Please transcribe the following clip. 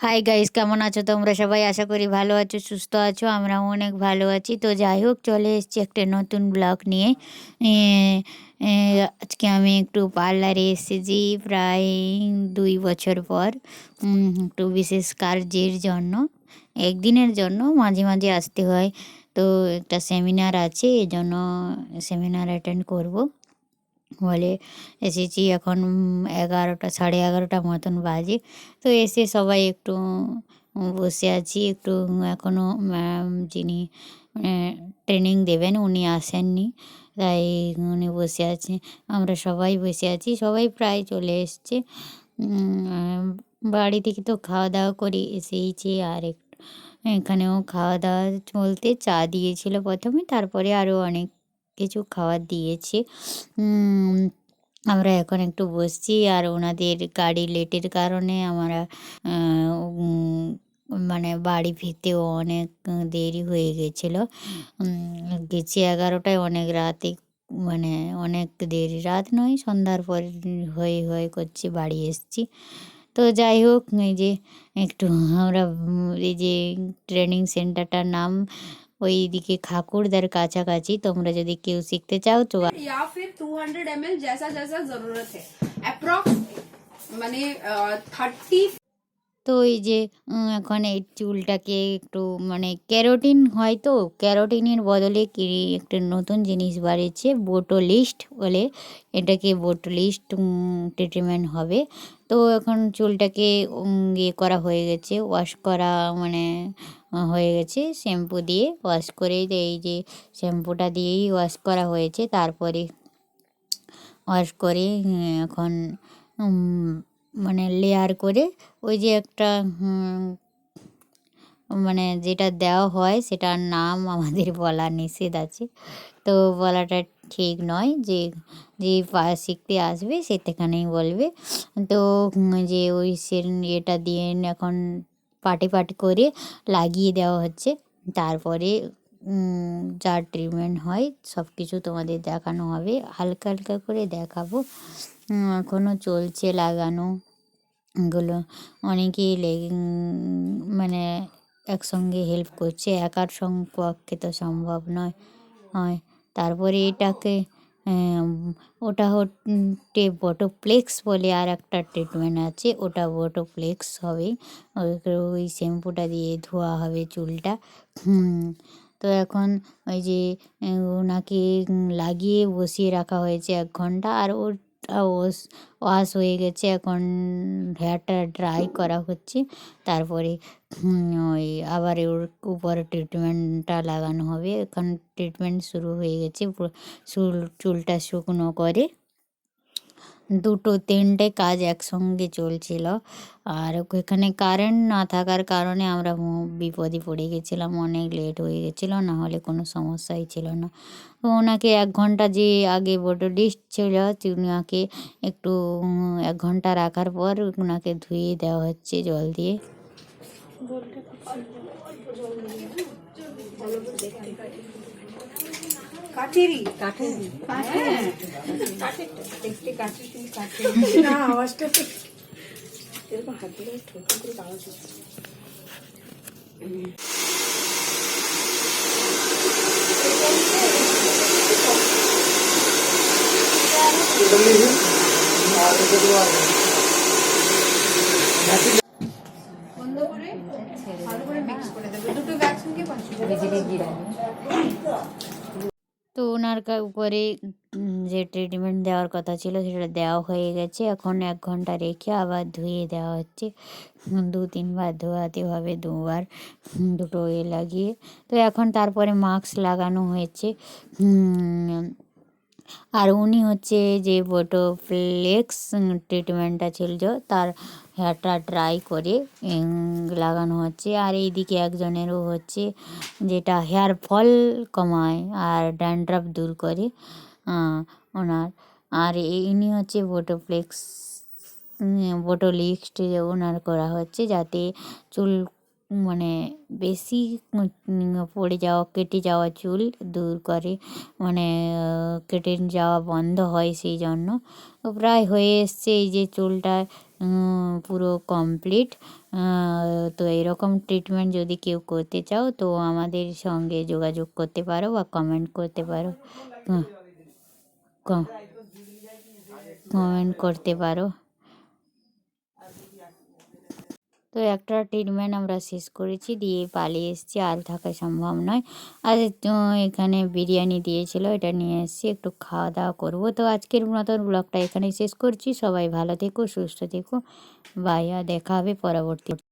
Hi guys কেমন আছো তোমরা? সবাই আশা করি ভালো আছো, সুস্থ আছো আমরা অনেক ভালো আছি। তো যাই হোক, চলে এসেছি একটা নতুন ব্লগ নিয়ে। আজকে আমি একটু পার্লারে এসেছি প্রায় দুই বছর পর। একটু বিশেষ কার্যের জন্য, একদিনের জন্য মাঝে মাঝে আসতে হয়। তো একটা সেমিনার আছে, এজন্য সেমিনার অ্যাটেন্ড করব। বলে এসেছি। এখন এগারোটা, সাড়ে এগারোটা মতন বাজে। তো এসে সবাই একটু বসে আছি। একটু এখনও যিনি ট্রেনিং দেবেন উনি আসেননি। তাই উনি বসে আছে আমরা সবাই বসে আছি। সবাই প্রায় চলে এসছে। বাড়ি থেকে তো খাওয়া দাওয়া করে এসেইছি। আর এখানেও খাওয়া দাওয়া চলতে চা দিয়েছিল প্রথমে। তারপরে আরও অনেক কিছু খাবার দিয়েছে। আমরা এখন একটু বসছি আর ওনাদের গাড়ি লেটের কারণে আমরা মানে বাড়ি ফিরতেও অনেক দেরি হয়ে গেছিল। গেছি এগারোটায় অনেক রাতে মানে অনেক দেরি, রাত নয়, সন্ধ্যার পর হয়ে হয়ে করছি, বাড়ি এসছি। তো যাই হোক, এই যে একটু আমরা, এই যে ট্রেনিং সেন্টারটার নাম ওই দিকে খাকুরদার কাছাকাছি তোমরা যদি কেউ শিখতে চাও তো या फिर 200 ml जैसा जैसा जरूरत है अप्रॉक्स মানে থার্টি তো এই যে এখন এই চুলটাকে একটু মানে ক্যারোটিন হয় তো, ক্যারোটিনের বদলে কি একটা নতুন জিনিস বাড়িয়েছে, বোটোলিস্ট বলে, এটাকে বোটোলিস্ট ট্রিটমেন্ট হবে। তো এখন চুলটাকে ইয়ে করা হয়ে গেছে, ওয়াশ করা মানে হয়ে গেছে, শ্যাম্পু দিয়ে ওয়াশ করে এই যে শ্যাম্পুটা দিয়েই ওয়াশ করা হয়েছে, তারপরে ওয়াশ করে এখন মানে লেয়ার করে ওই যে একটা মানে যেটা দেওয়া হয় সেটার নাম আমাদের বলা নিষেধ আছে। তো বলাটা ঠিক নয় যে যে শিখতে আসবে সেখানেই বলবে। তো যে ওই সে এটা দিয়ে এখন পাটি পাটি করে লাগিয়ে দেওয়া হচ্ছে। তারপরে উম, যা ট্রিটমেন্ট হয় সব কিছু তোমাদের দেখানো হবে। হালকা হালকা করে দেখাবো। এখনও চলছে লাগানো। এগুলো অনেকেই লেগে মানে একসঙ্গে হেল্প করছে। একার সঙ্গে তো সম্ভব নয় হয়। তারপরে এটাকে ওটা হচ্ছে বটোপ্লেক্স বলে আর একটা ট্রিটমেন্ট আছে। ওটা বটোপ্লেক্স হবে। ওই শ্যাম্পুটা দিয়ে ধোয়া হবে চুলটা। তো এখন ওই যে ওনাকে লাগিয়ে বসিয়ে রাখা হয়েছে এক ঘণ্টা আর ওটা ওস, ওয়াশ হয়ে গেছে এখন হেয়ারটা ড্রাই করা হচ্ছে। তারপরে ওই আবার ওর উপরে ট্রিটমেন্টটা লাগানো হবে। এখন ট্রিটমেন্ট শুরু হয়ে গেছে চুল, চুলটা শুকনো করে। দুটো, তিনটে কাজ একসঙ্গে চলছিল। আর এখানে কারেন্ট না থাকার কারণে আমরা বিপদে পড়ে গেছিলাম, অনেক লেট হয়ে গেছিল, না হলে কোনো সমস্যাই ছিল না। তো ওনাকে এক ঘণ্টা যে আগে বোটো লিস্ট ছিল ওনাকে একটু এক ঘণ্টা রাখার পর ওনাকে ধুয়ে দেওয়া হচ্ছে জল দিয়ে। কাঠেরই। না আওয়াজটা তো এরকম হাত দিলে ঠোঁট করে আওয়াজ হচ্ছে বন্ধ করে ভালো করে মিক্স করে দেবে। দুটো ভ্যাকসিনকে তো ওনার উপরে যে ট্রিটমেন্ট দেওয়ার কথা ছিল সেটা দেওয়া হয়ে গেছে। এখন এক ঘণ্টা রেখে আবার ধুয়ে দেওয়া হচ্ছে। দু তিনবার ধোয়াতে হবে দুবার দুটো এ লাগিয়ে। তো এখন তারপরে মাস্ক লাগানো হয়েছে। আর উনি হচ্ছে যে বোটোফ্লেক্স ট্রিটমেন্টটা ছিল তার হেয়ারটা ড্রাই করে লাগানো হচ্ছে। আর এইদিকে একজনেরও হচ্ছে যেটা হেয়ার ফল কমায় আর ড্যান্ড্রাফ দূর করে ওনার। আর ইনি হচ্ছে বোটোফ্লেক্স বোটোলিক্সট ওনার করা হচ্ছে যাতে চুল মানে বেশি পড়ে যাওয়া, কেটে যাওয়া চুল দূর করে মানে কেটে যাওয়া বন্ধ হয় সেই জন্য। প্রায় হয়ে এসছে এই যে চুলটা পুরো কমপ্লিট তো এরকম ট্রিটমেন্ট যদি কেউ করতে চাও, তো আমাদের সঙ্গে যোগাযোগ করতে পারো বা কমেন্ট করতে পারো। কমেন্ট করতে পারো। তো একটা ট্রিটমেন্ট আমরা শেষ করেছি, দিয়ে পালিয়ে এসেছি। আর থাকা সম্ভব নয়। আর এখানে বিরিয়ানি দিয়েছিল, এটা নিয়ে এসেছি, একটু খাওয়া দাওয়া করব। তো আজকের মতন ব্লগটা এখানে শেষ করছি। সবাই ভালো থেকো, সুস্থ থেকো। বাই দেখা হবে পরবর্তী